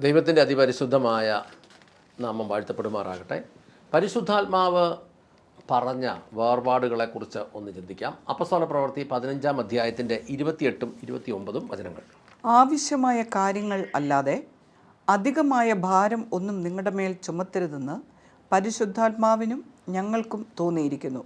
ദൈവത്തിന്റെ അതിപരിശുദ്ധമായ നാമം വാഴ്ത്തപ്പെടുമാറാകട്ടെ. പരിശുദ്ധാത്മാവ് പറഞ്ഞ വേർപാടുകളെക്കുറിച്ച് ഒന്ന് ചിന്തിക്കാം. അപ്പസ്തോല പ്രവൃത്തി പതിനഞ്ചാം അധ്യായത്തിന്റെ ഇരുപത്തിയെട്ടും ഇരുപത്തിയൊമ്പതും വചനങ്ങൾ. ആവശ്യമായ കാര്യങ്ങൾ അല്ലാതെ അധികമായ ഭാരം ഒന്നും നിങ്ങളുടെ മേൽ ചുമത്തരുതെന്ന് പരിശുദ്ധാത്മാവിനും ഞങ്ങൾക്കും തോന്നിയിരിക്കുന്നു.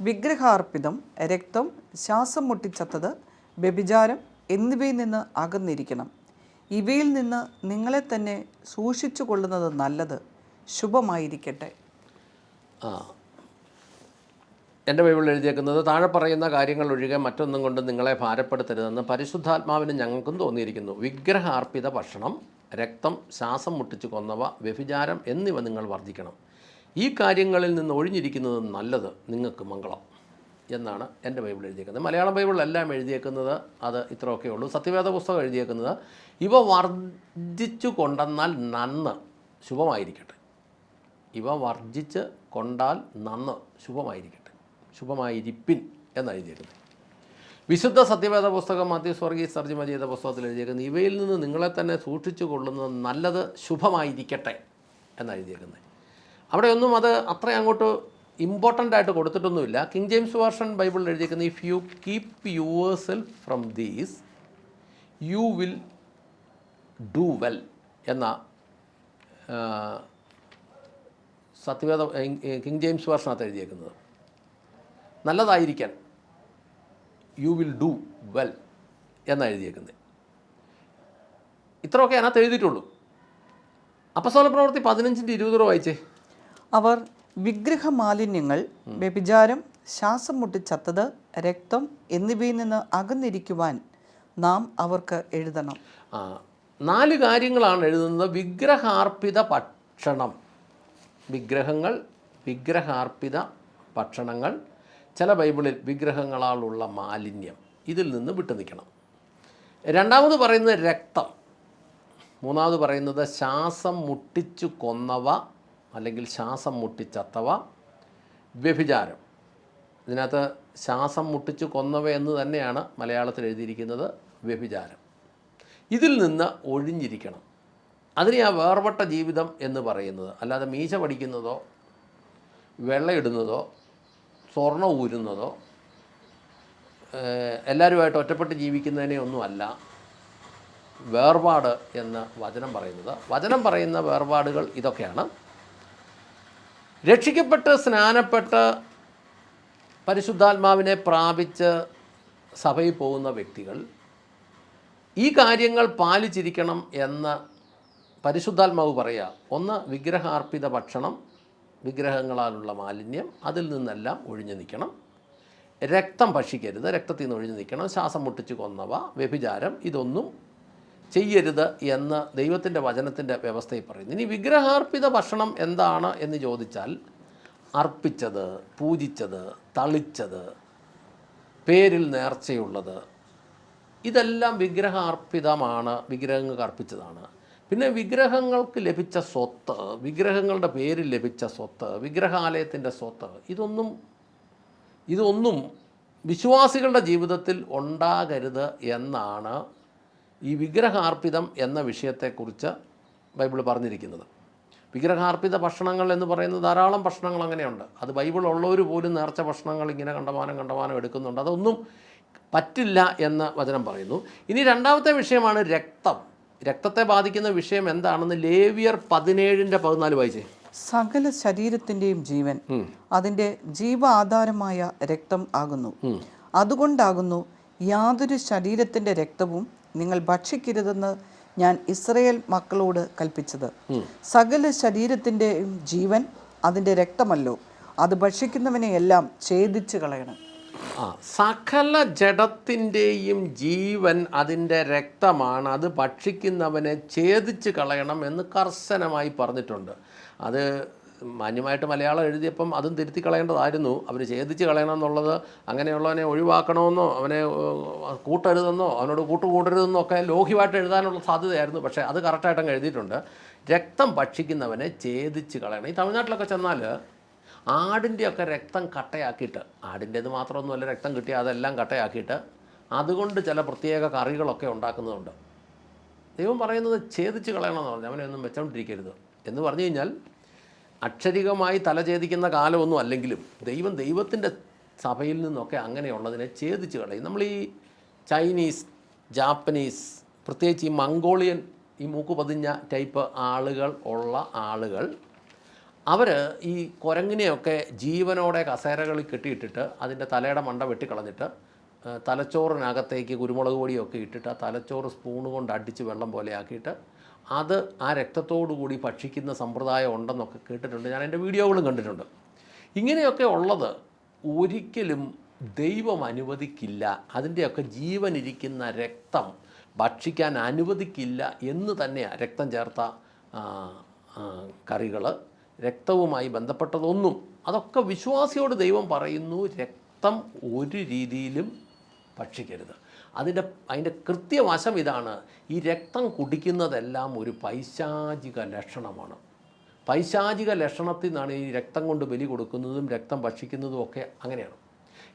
വിഗ്രഹാർപ്പിതം രക്തം ശ്വാസം മുട്ടിച്ചത്തത് വ്യഭിചാരം എന്നിവയിൽ നിന്ന് അകന്നിരിക്കണം. ഇവയിൽ നിന്ന് നിങ്ങളെ തന്നെ സൂക്ഷിച്ചു കൊള്ളുന്നത് നല്ലത്. ശുഭമായിരിക്കട്ടെ. ആ. എന്റെ ബൈബിളിൽ എഴുതിയേക്കുന്നത് താഴെ പറയുന്ന കാര്യങ്ങൾ ഒഴികെ മറ്റൊന്നും കൊണ്ട് നിങ്ങളെ ഭാരപ്പെടുത്തരുതെന്ന് പരിശുദ്ധാത്മാവിന് ഞങ്ങൾക്കും തോന്നിയിരിക്കുന്നു. വിഗ്രഹാർപ്പിത ഭക്ഷണം രക്തം ശ്വാസം മുട്ടിച്ച് കൊന്നവ വ്യഭിചാരം എന്നിവ നിങ്ങൾ വർദ്ധിക്കണം. ഈ കാര്യങ്ങളിൽ നിന്ന് ഒഴിഞ്ഞിരിക്കുന്നത് നല്ലത് നിങ്ങൾക്ക് മംഗളം. എന്നാണ് എന്റെ ബൈബിൾ എഴുതിയേക്കുന്നത്. മലയാളം ബൈബിളിലെല്ലാം എഴുതിയേക്കുന്നത് അത് ഇത്രയൊക്കെ ഉള്ളൂ. സത്യവേദ പുസ്തകം എഴുതിയേക്കുന്നത് ഇവ വർദ്ധിച്ചു കൊണ്ടെന്നാൽ നന്ന് ശുഭമായിരിക്കട്ടെ. ഇവ വർജിച്ച് കൊണ്ടാൽ നന്ന് ശുഭമായിരിക്കട്ടെ. ശുഭമായിരിപ്പിൻ എന്നാണ് എഴുതിയിരിക്കുന്നത് വിശുദ്ധ സത്യവേദ പുസ്തകം മാത്യു സ്വർഗീയ തർജമ ചെയ്ത പുസ്തകത്തിൽ എഴുതിയിരിക്കുന്നത് ഇവയിൽ നിന്ന് നിങ്ങളെ തന്നെ സൂക്ഷിച്ചു കൊള്ളുന്നത് നല്ലത് ശുഭമായിരിക്കട്ടെ എന്നാണ് എഴുതിയേക്കുന്നത്. അവിടെ ഒന്നും അത് അത്ര അങ്ങോട്ട് ഇമ്പോർട്ടന്റ് ആയിട്ട് കൊടുത്തിട്ടൊന്നുമില്ല. കിങ് ജെയിംസ് വേർഷൻ ബൈബിളിൽ എഴുതിയിരിക്കുന്നത് if you keep yourself from these you will do well എന്ന സത്യവേദ കിങ് ജെയിംസ് വേർഷനകത്ത് എഴുതിയേക്കുന്നത്. നല്ലതായിരിക്കാൻ യു വിൽ ഡു വെൽ എന്നാണ് എഴുതിയേക്കുന്നത്. ഇത്രയൊക്കെ അതിനകത്ത് എഴുതിയിട്ടുള്ളൂ. അപ്പസോല പ്രവൃത്തി പതിനഞ്ചിന്റെ ഇരുപത് രൂപ വായിച്ചേ. അവർ വിഗ്രഹമാലിന്യങ്ങൾ വ്യഭിചാരം ശ്വാസം മുട്ടിച്ചത്തത് രക്തം എന്നിവയിൽ നിന്ന് അകന്നിരിക്കുവാൻ നാം അവർക്ക് എഴുതണം. നാല് കാര്യങ്ങളാണ് എഴുതുന്നത്. വിഗ്രഹാർപ്പിത ഭക്ഷണം. വിഗ്രഹങ്ങൾ വിഗ്രഹാർപ്പിത ഭക്ഷണങ്ങൾ. ചില ബൈബിളിൽ വിഗ്രഹങ്ങളാലുള്ള മാലിന്യം. ഇതിൽ നിന്ന് വിട്ടു നിൽക്കണം. രണ്ടാമത് പറയുന്നത് രക്തം. മൂന്നാമത് പറയുന്നത് ശ്വാസം മുട്ടിച്ചു കൊന്നവ അല്ലെങ്കിൽ ശ്വാസം മുട്ടിച്ചത്തവ വ്യഭിചാരം. ഇതിനകത്ത് ശ്വാസം മുട്ടിച്ച് കൊന്നവ എന്ന് തന്നെയാണ് മലയാളത്തിൽ എഴുതിയിരിക്കുന്നത് വ്യഭിചാരം. ഇതിൽ നിന്ന് ഒഴിഞ്ഞിരിക്കണം. അതിനെ ആ വേർപെട്ട ജീവിതം എന്ന് പറയുന്നത്. അല്ലാതെ മീശ പഠിക്കുന്നതോ വെള്ളയിടുന്നതോ സ്വർണ ഊരുന്നതോ എല്ലാവരുമായിട്ട് ഒറ്റപ്പെട്ട് ജീവിക്കുന്നതിനെ ഒന്നുമല്ല. വേർപാട് എന്ന് വചനം പറയുന്നത്. വചനം പറയുന്ന വേർപാടുകൾ ഇതൊക്കെയാണ്. രക്ഷിക്കപ്പെട്ട് സ്നാനപ്പെട്ട് പരിശുദ്ധാത്മാവിനെ പ്രാപിച്ച് സഭയിൽ പോകുന്ന വ്യക്തികൾ ഈ കാര്യങ്ങൾ പാലിച്ചിരിക്കണം എന്ന് പരിശുദ്ധാത്മാവ് പറയുക ഒന്ന് വിഗ്രഹാർപ്പിത ഭക്ഷണം വിഗ്രഹങ്ങളാലുള്ള മാലിന്യം അതിൽ നിന്നെല്ലാം ഒഴിഞ്ഞു നിൽക്കണം. രക്തം ഭക്ഷിക്കരുത് രക്തത്തിൽ നിന്ന് ഒഴിഞ്ഞു നിൽക്കണം. ശ്വാസം മുട്ടിച്ച് കൊന്നവ വ്യഭിചാരം ഇതൊന്നും ചെയ്യരുത് എന്ന് ദൈവത്തിന്റെ വചനത്തിന്റെ വ്യവസ്ഥയിൽ പറയുന്നു. ഇനി വിഗ്രഹാർപ്പിത ഭക്ഷണം എന്താണ് എന്ന് ചോദിച്ചാൽ അർപ്പിച്ചത് പൂജിച്ചത് തളിച്ചത് പേരിൽ നേർച്ചയുള്ളത് ഇതെല്ലാം വിഗ്രഹാർപ്പിതമാണ് വിഗ്രഹങ്ങൾക്ക് അർപ്പിച്ചതാണ്. പിന്നെ വിഗ്രഹങ്ങൾക്ക് ലഭിച്ച സ്വത്ത് വിഗ്രഹങ്ങളുടെ പേരിൽ ലഭിച്ച സ്വത്ത് വിഗ്രഹാലയത്തിന്റെ സ്വത്ത് ഇതൊന്നും ഇതൊന്നും വിശ്വാസികളുടെ ജീവിതത്തിൽ ഉണ്ടാകരുത് എന്നാണ് ഈ വിഗ്രഹാർപ്പിതം എന്ന വിഷയത്തെക്കുറിച്ച് ബൈബിൾ പറഞ്ഞിരിക്കുന്നത്. വിഗ്രഹാർപ്പിത ഭക്ഷണങ്ങൾ എന്ന് പറയുന്നത് ധാരാളം ഭക്ഷണങ്ങൾ അങ്ങനെയുണ്ട്. അത് ബൈബിൾ ഉള്ളവർ പോലും നേർച്ച ഭക്ഷണങ്ങൾ ഇങ്ങനെ കണ്ടമാനം കണ്ടമാനം എടുക്കുന്നുണ്ട്. അതൊന്നും പറ്റില്ല എന്ന് വചനം പറയുന്നു. ഇനി രണ്ടാമത്തെ വിഷയമാണ് രക്തം. രക്തത്തെ ബാധിക്കുന്ന വിഷയം എന്താണെന്ന് ലേവിയർ പതിനേഴിന്റെ പതിനാല് വായിച്ചേ. സകല ശരീരത്തിന്റെയും ജീവൻ അതിന്റെ ജീവ ആധാരമായ രക്തം ആകുന്നു. അതുകൊണ്ടാകുന്നു യാതൊരു ശരീരത്തിന്റെ രക്തവും നിങ്ങൾ ഭക്ഷിക്കരുതെന്ന് ഞാൻ ഇസ്രയേൽ മക്കളോട് കൽപ്പിച്ചത്. സകല ശരീരത്തിന്റെയും ജീവൻ അതിന്റെ രക്തമല്ലോ. അത് ഭക്ഷിക്കുന്നവനെയെല്ലാം ഛേദിച്ചു കളയണം. ആ സകല ജഡത്തിന്റെയും ജീവൻ അതിന്റെ രക്തമാണ്. അത് ഭക്ഷിക്കുന്നവനെ ഛേദിച്ച് കളയണം എന്ന് കർശനമായി പറഞ്ഞിട്ടുണ്ട്. അത് മാന്യമായിട്ട് മലയാളം എഴുതിയപ്പം അതും തിരുത്തി കളയേണ്ടതായിരുന്നു അവർ ഛേദിച്ച് കളയണം എന്നുള്ളത് അങ്ങനെയുള്ളവനെ ഒഴിവാക്കണമെന്നോ അവനെ കൂട്ടരുതെന്നോ അവനോട് കൂട്ടുകൂടരുതെന്നോ ഒക്കെ ലോഹ്യമായിട്ട് എഴുതാനുള്ള സാധ്യതയായിരുന്നു. പക്ഷേ അത് കറക്റ്റായിട്ട് എഴുതിയിട്ടുണ്ട്. രക്തം ഭക്ഷിക്കുന്നവനെ ഛേദിച്ച് കളയണം. ഈ തമിഴ്നാട്ടിലൊക്കെ ചെന്നാൽ ആടിന്റെയൊക്കെ രക്തം കട്ടയാക്കിയിട്ട് ആടിന്റേത് മാത്രമൊന്നുമല്ല രക്തം കിട്ടിയ അതെല്ലാം കട്ടയാക്കിയിട്ട് അതുകൊണ്ട് ചില പ്രത്യേക കറികളൊക്കെ ഉണ്ടാക്കുന്നുണ്ട് ദൈവം പറയുന്നത് ഛേദിച്ച് കളയണമെന്ന് പറഞ്ഞു അവനെ ഒന്നും വെച്ചോണ്ടിരിക്കരുത്. എന്ന് പറഞ്ഞു കഴിഞ്ഞാൽ അക്ഷരികമായി തലചേദിക്കുന്ന കാലമൊന്നും അല്ലെങ്കിലും ദൈവം ദൈവത്തിന്റെ സഭയിൽ നിന്നൊക്കെ അങ്ങനെയുള്ളതിനെ ഛേദിച്ച് കളയും. നമ്മൾ ഈ ചൈനീസ് ജാപ്പനീസ് പ്രത്യേകിച്ച് ഈ മംഗോളിയൻ ഈ മൂക്ക് പതിഞ്ഞ ടൈപ്പ് ആളുകൾ ഉള്ള ആളുകൾ അവർ ഈ കുരങ്ങിനെയൊക്കെ ജീവനോടെ കസേരകളിൽ കെട്ടിയിട്ടിട്ട് അതിന്റെ തലയുടെ മണ്ട വെട്ടിക്കളഞ്ഞിട്ട് തലച്ചോറിനകത്തേക്ക് കുരുമുളക് പൊടിയൊക്കെ ഇട്ടിട്ട് ആ തലച്ചോറ് സ്പൂണ് കൊണ്ട് അടിച്ച് വെള്ളം പോലെ ആക്കിയിട്ട് അത് ആ രക്തത്തോടുകൂടി ഭക്ഷിക്കുന്ന സമ്പ്രദായം ഉണ്ടെന്നൊക്കെ കേട്ടിട്ടുണ്ട്. ഞാൻ എന്റെ വീഡിയോകളും കണ്ടിട്ടുണ്ട്. ഇങ്ങനെയൊക്കെ ഉള്ളത് ഒരിക്കലും ദൈവം അനുവദിക്കില്ല. അതിന്റെയൊക്കെ ജീവനിരിക്കുന്ന രക്തം ഭക്ഷിക്കാൻ അനുവദിക്കില്ല എന്ന് തന്നെയാണ് രക്തം ചേർത്ത കറികൾ രക്തവുമായി ബന്ധപ്പെട്ടതൊന്നും അതൊക്കെ വിശ്വാസിയോട് ദൈവം പറയുന്നു രക്തം ഒരു രീതിയിലും ഭക്ഷിക്കരുത്. അതിന്റെ അതിന്റെ കൃത്യവശം ഇതാണ്. ഈ രക്തം കുടിക്കുന്നതെല്ലാം ഒരു പൈശാചിക ലക്ഷണമാണ്. പൈശാചിക ലക്ഷണത്തിൽ നിന്നാണ് ഈ രക്തം കൊണ്ട് ബലി കൊടുക്കുന്നതും രക്തം ഭക്ഷിക്കുന്നതും ഒക്കെ അങ്ങനെയാണ്.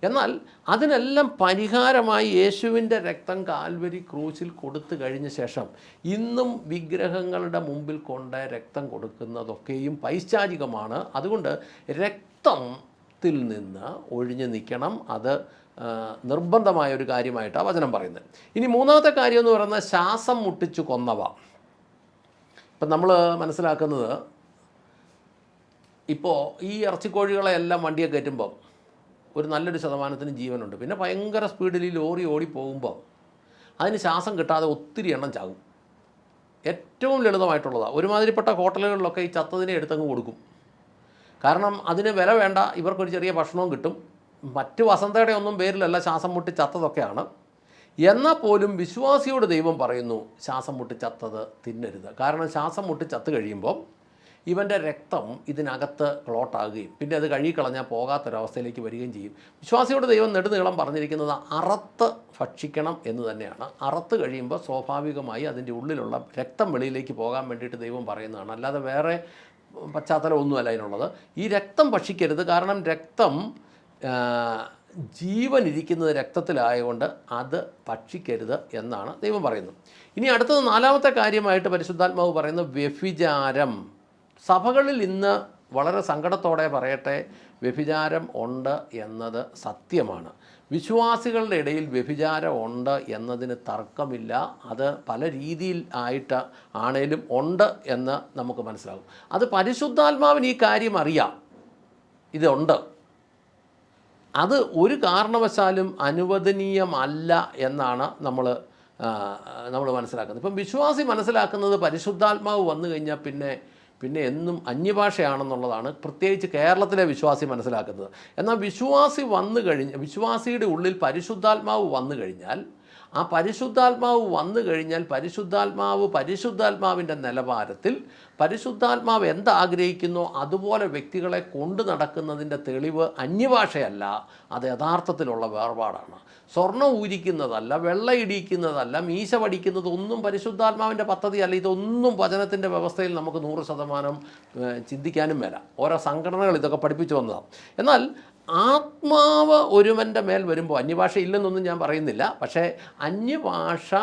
എന്നാൽ അതിനെല്ലാം പരിഹാരമായി യേശുവിന്റെ രക്തം കാൽവരി ക്രൂശിൽ കൊടുത്തു കഴിഞ്ഞ ശേഷം ഇന്നും വിഗ്രഹങ്ങളുടെ മുമ്പിൽ കൊണ്ട് രക്തം കൊടുക്കുന്നതൊക്കെയും പൈശാചികമാണ്. അതുകൊണ്ട് രക്തത്തിൽ നിന്ന് ഒഴിഞ്ഞു നിൽക്കണം. അത് നിർബന്ധമായ ഒരു കാര്യമായിട്ടാണ് വചനം പറയുന്നത്. ഇനി മൂന്നാമത്തെ കാര്യം എന്ന് പറയുന്നത് ശ്വാസം മുട്ടിച്ചു കൊന്നവ. ഇപ്പം നമ്മൾ മനസ്സിലാക്കുന്നത് ഇപ്പോൾ ഈ ഇറച്ചിക്കോഴികളെ എല്ലാം വണ്ടിയെ കയറ്റുമ്പം ഒരു നല്ലൊരു ശതമാനത്തിന് ജീവനുണ്ട്. പിന്നെ ഭയങ്കര സ്പീഡിൽ ഈ ലോറി ഓടി പോകുമ്പോൾ അതിന് ശ്വാസം കിട്ടാതെ ഒത്തിരി എണ്ണം ചാകും. ഏറ്റവും ലളിതമായിട്ടുള്ളതാണ് ഒരുമാതിരിപ്പെട്ട ഹോട്ടലുകളിലൊക്കെ ഈ ചത്തതിനെ എടുത്തങ്ങ് കൊടുക്കും. കാരണം അതിന് വില വേണ്ട ഇവർക്കൊരു ചെറിയ ഭക്ഷണവും കിട്ടും. മറ്റ് വസന്തയുടെ ഒന്നും പേരിലല്ല ശ്വാസം മുട്ടി ചത്തതൊക്കെയാണ്. എന്നാൽ പോലും വിശ്വാസിയോട് ദൈവം പറയുന്നു ശ്വാസം മുട്ടി ചത്തത് തിന്നരുത്. കാരണം ശ്വാസം മുട്ടി ചത്ത് കഴിയുമ്പോൾ ഇവന്റെ രക്തം ഇതിനകത്ത് ക്ലോട്ടാകുകയും പിന്നെ അത് കഴുകിക്കളഞ്ഞാൽ പോകാത്തൊരവസ്ഥയിലേക്ക് വരികയും ചെയ്യും. വിശ്വാസിയോട് ദൈവം നെടുനീളം പറഞ്ഞിരിക്കുന്നത് അറത്ത് ഭക്ഷിക്കണം എന്ന് തന്നെയാണ്. അറത്ത് കഴിയുമ്പോൾ സ്വാഭാവികമായി അതിന്റെ ഉള്ളിലുള്ള രക്തം വെളിയിലേക്ക് പോകാൻ വേണ്ടിയിട്ട് ദൈവം പറയുന്നതാണ്. അല്ലാതെ വേറെ പശ്ചാത്തലമൊന്നുമല്ല അതിനുള്ളത്. ഈ രക്തം ഭക്ഷിക്കരുത്. കാരണം രക്തം ജീവൻ ഇരിക്കുന്നത് രക്തത്തിലായതുകൊണ്ട് അത് ഭക്ഷിക്കരുത് എന്നാണ് ദൈവം പറയുന്നത്. ഇനി അടുത്തത് നാലാമത്തെ കാര്യമായിട്ട് പരിശുദ്ധാത്മാവ് പറയുന്നത് വ്യഭിചാരം. സഭകളിൽ ഇന്ന് വളരെ സങ്കടത്തോടെ പറയട്ടെ വ്യഭിചാരം ഉണ്ട് എന്നത് സത്യമാണ്. വിശ്വാസികളുടെ ഇടയിൽ വ്യഭിചാരം ഉണ്ട് എന്നതിന് തർക്കമില്ല. അത് പല രീതിയിൽ ആയിട്ട് ആണേലും ഉണ്ട് എന്ന് നമുക്ക് മനസ്സിലാകും. അത് പരിശുദ്ധാത്മാവിന് ഈ കാര്യം അറിയാം. ഇതുണ്ട്. അത് ഒരു കാരണവശാലും അനുവദനീയമല്ല എന്നാണ് നമ്മൾ നമ്മൾ മനസ്സിലാക്കുന്നത്. ഇപ്പം വിശ്വാസി മനസ്സിലാക്കുന്നത് പരിശുദ്ധാത്മാവ് വന്നു കഴിഞ്ഞാൽ പിന്നെ പിന്നെ എന്നും അന്യഭാഷയാണെന്നുള്ളതാണ് പ്രത്യേകിച്ച് കേരളത്തിലെ വിശ്വാസി മനസ്സിലാക്കുന്നത്. എന്നാൽ വിശ്വാസി വന്നു കഴിഞ്ഞ് വിശ്വാസിയുടെ ഉള്ളിൽ പരിശുദ്ധാത്മാവ് വന്നു കഴിഞ്ഞാൽ ആ പരിശുദ്ധാത്മാവ് വന്നു കഴിഞ്ഞാൽ പരിശുദ്ധാത്മാവ് പരിശുദ്ധാത്മാവിന്റെ നിലവാരത്തിൽ പരിശുദ്ധാത്മാവ് എന്താഗ്രഹിക്കുന്നോ? അതുപോലെ വ്യക്തികളെ കൊണ്ടു നടക്കുന്നതിന്റെ തെളിവ് അന്യഭാഷയല്ല അത് യഥാർത്ഥത്തിലുള്ള വേർപാടാണ്. സ്വർണം ഊരിക്കുന്നതല്ല വെള്ള ഇടിക്കുന്നതല്ല മീശ പഠിക്കുന്നത് ഒന്നും പരിശുദ്ധാത്മാവിന്റെ പദ്ധതിയല്ല. ഇതൊന്നും വചനത്തിന്റെ വ്യവസ്ഥയിൽ നമുക്ക് നൂറ് ശതമാനം ചിന്തിക്കാനും വരാം. ഓരോ സംഘടനകൾ ഇതൊക്കെ പഠിപ്പിച്ചു വന്നതാണ്. എന്നാൽ ആത്മാവ് ഒരുവന്റെ മേൽ വരുമ്പോൾ അന്യഭാഷ ഇല്ലെന്നൊന്നും ഞാൻ പറയുന്നില്ല പക്ഷേ അന്യഭാഷ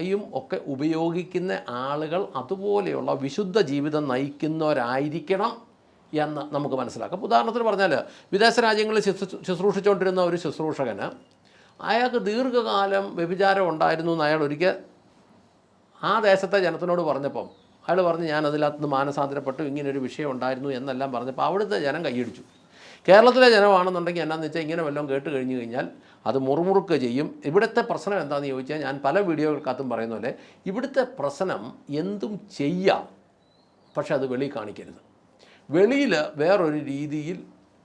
യും ഒക്കെ ഉപയോഗിക്കുന്ന ആളുകൾ അതുപോലെയുള്ള വിശുദ്ധ ജീവിതം നയിക്കുന്നവരായിരിക്കണം എന്ന് നമുക്ക് മനസ്സിലാക്കാം. ഉദാഹരണത്തിന് പറഞ്ഞാൽ വിദേശ രാജ്യങ്ങളിൽ ശുശ്രൂ- ശുശ്രൂഷിച്ചുകൊണ്ടിരുന്ന ഒരു ശുശ്രൂഷകന് അയാൾക്ക് ദീർഘകാലം വ്യഭിചാരം ഉണ്ടായിരുന്നു എന്ന് അയാൾ ഒരിക്കൽ ആ ദേശത്തെ ജനത്തിനോട് പറഞ്ഞപ്പം അയാൾ പറഞ്ഞ് ഞാൻ അതിനകത്ത് മാനസാന്തരപ്പെട്ടു ഇങ്ങനൊരു വിഷയം ഉണ്ടായിരുന്നു എന്നെല്ലാം പറഞ്ഞപ്പോൾ അവിടുത്തെ ജനം കൈയടിച്ചു. കേരളത്തിലെ ജനമാണെന്നുണ്ടെങ്കിൽ എന്നാന്ന് വെച്ചാൽ ഇങ്ങനെ വല്ലതും കേട്ട് കഴിഞ്ഞു കഴിഞ്ഞാൽ അത് മുറുമുറുക്ക് ചെയ്യും. ഇവിടുത്തെ പ്രശ്നം എന്താണെന്ന് ചോദിച്ചാൽ ഞാൻ പല വീഡിയോകൾക്കകത്തും പറയുന്ന പോലെ ഇവിടുത്തെ പ്രശ്നം എന്തും ചെയ്യാം പക്ഷെ അത് വെളി കാണിക്കരുത്. വെളിയിൽ വേറൊരു രീതിയിൽ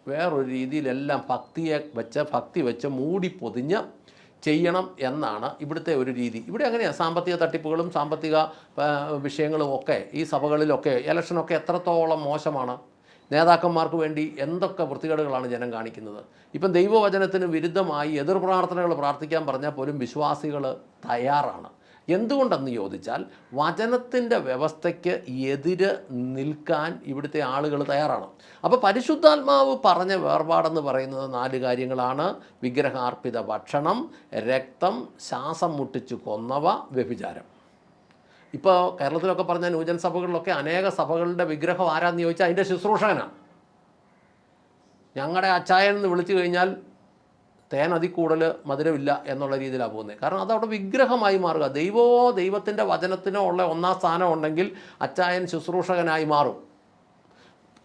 വേറൊരു രീതിയിലെല്ലാം ഭക്തിയെ വെച്ച് ഭക്തി വെച്ച് മൂടി പൊതിഞ്ഞ് ചെയ്യണം എന്നാണ് ഇവിടുത്തെ ഒരു രീതി. ഇവിടെ അങ്ങനെയാണ് സാമ്പത്തിക തട്ടിപ്പുകളും സാമ്പത്തിക വിഷയങ്ങളും ഒക്കെ ഈ സഭകളിലൊക്കെ ഇലക്ഷനൊക്കെ എത്രത്തോളം മോശമാണ്? നേതാക്കന്മാർക്ക് വേണ്ടി എന്തൊക്കെ വൃത്തികേടുകളാണ് ജനം കാണിക്കുന്നത്? ഇപ്പം ദൈവവചനത്തിന് വിരുദ്ധമായി എതിർ പ്രാർത്ഥനകൾ പ്രാർത്ഥിക്കാൻ പറഞ്ഞാൽ പോലും വിശ്വാസികൾ തയ്യാറാണ്. എന്തുകൊണ്ടെന്ന് ചോദിച്ചാൽ വചനത്തിന്റെ വ്യവസ്ഥയ്ക്ക് എതിര് നിൽക്കാൻ ഇവിടുത്തെ ആളുകൾ തയ്യാറാണ്. അപ്പോൾ പരിശുദ്ധാത്മാവ് പറഞ്ഞ വേർപാടെന്ന് പറയുന്നത് നാല് കാര്യങ്ങളാണ്. വിഗ്രഹാർപ്പിത ഭക്ഷണം രക്തം ശ്വാസം മുട്ടിച്ചു കൊന്നവ വ്യഭിചാരം. ഇപ്പോൾ കേരളത്തിലൊക്കെ പറഞ്ഞ ന്യൂജൻ സഭകളിലൊക്കെ അനേക സഭകളുടെ വിഗ്രഹം ആരാന്ന് ചോദിച്ചാൽ അതിന്റെ ശുശ്രൂഷകനാണ് ഞങ്ങളുടെ അച്ചായൻ എന്ന് വിളിച്ചു കഴിഞ്ഞാൽ തേൻ അതി മധുരമില്ല എന്നുള്ള രീതിയിലാണ് പോകുന്നത് കാരണം അതവിടെ വിഗ്രഹമായി മാറുക. ദൈവമോ ദൈവത്തിന്റെ വചനത്തിനോ ഉള്ള ഒന്നാം സ്ഥാനം ഉണ്ടെങ്കിൽ അച്ചായൻ ശുശ്രൂഷകനായി മാറും.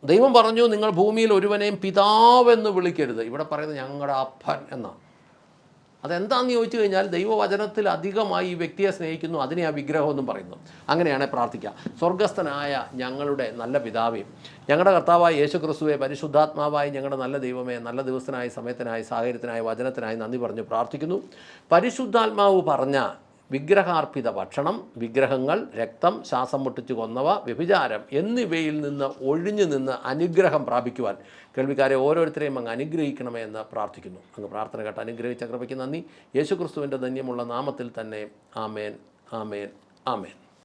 ദൈവം പറഞ്ഞു നിങ്ങൾ ഭൂമിയിൽ ഒരുവനെയും പിതാവെന്ന് വിളിക്കരുത്. ഇവിടെ പറയുന്നത് ഞങ്ങളുടെ അപ്പൻ എന്നാണ്. അതെന്താണെന്ന് ചോദിച്ചു കഴിഞ്ഞാൽ ദൈവവചനത്തിൽ അധികമായി ഈ വ്യക്തിയെ സ്നേഹിക്കുന്നു അതിനെ ആ വിഗ്രഹം എന്നും പറയുന്നു. അങ്ങനെയാണ് പ്രാർത്ഥിക്കുക. സ്വർഗസ്ഥനായ ഞങ്ങളുടെ നല്ല പിതാവേ ഞങ്ങളുടെ കർത്താവായ യേശു ക്രിസ്തുവെ പരിശുദ്ധാത്മാവായി ഞങ്ങളുടെ നല്ല ദൈവമേ നല്ല ദിവസത്തിനായി സമയത്തിനായി സാഹചര്യത്തിനായി വചനത്തിനായി നന്ദി പറഞ്ഞു പ്രാർത്ഥിക്കുന്നു. പരിശുദ്ധാത്മാവ് പറഞ്ഞ വിഗ്രഹാർപ്പിത ഭക്ഷണം വിഗ്രഹങ്ങൾ രക്തം ശ്വാസം മുട്ടിച്ച് കൊന്നവ വ്യഭിചാരം എന്നിവയിൽ നിന്ന് ഒഴിഞ്ഞു നിന്ന് അനുഗ്രഹം പ്രാപിക്കുവാൻ. കേൾവിക്കാരെ ഓരോരുത്തരെയും അങ്ങ് അനുഗ്രഹിക്കണമേ എന്ന് പ്രാർത്ഥിക്കുന്നു. അങ്ങ് പ്രാർത്ഥന കേട്ട് അനുഗ്രഹിച്ച കൃപയ്ക്ക് നന്ദി. യേശുക്രിസ്തുവിന്റെ ധന്യമുള്ള നാമത്തിൽ തന്നെ ആമേൻ ആമേൻ ആമേൻ.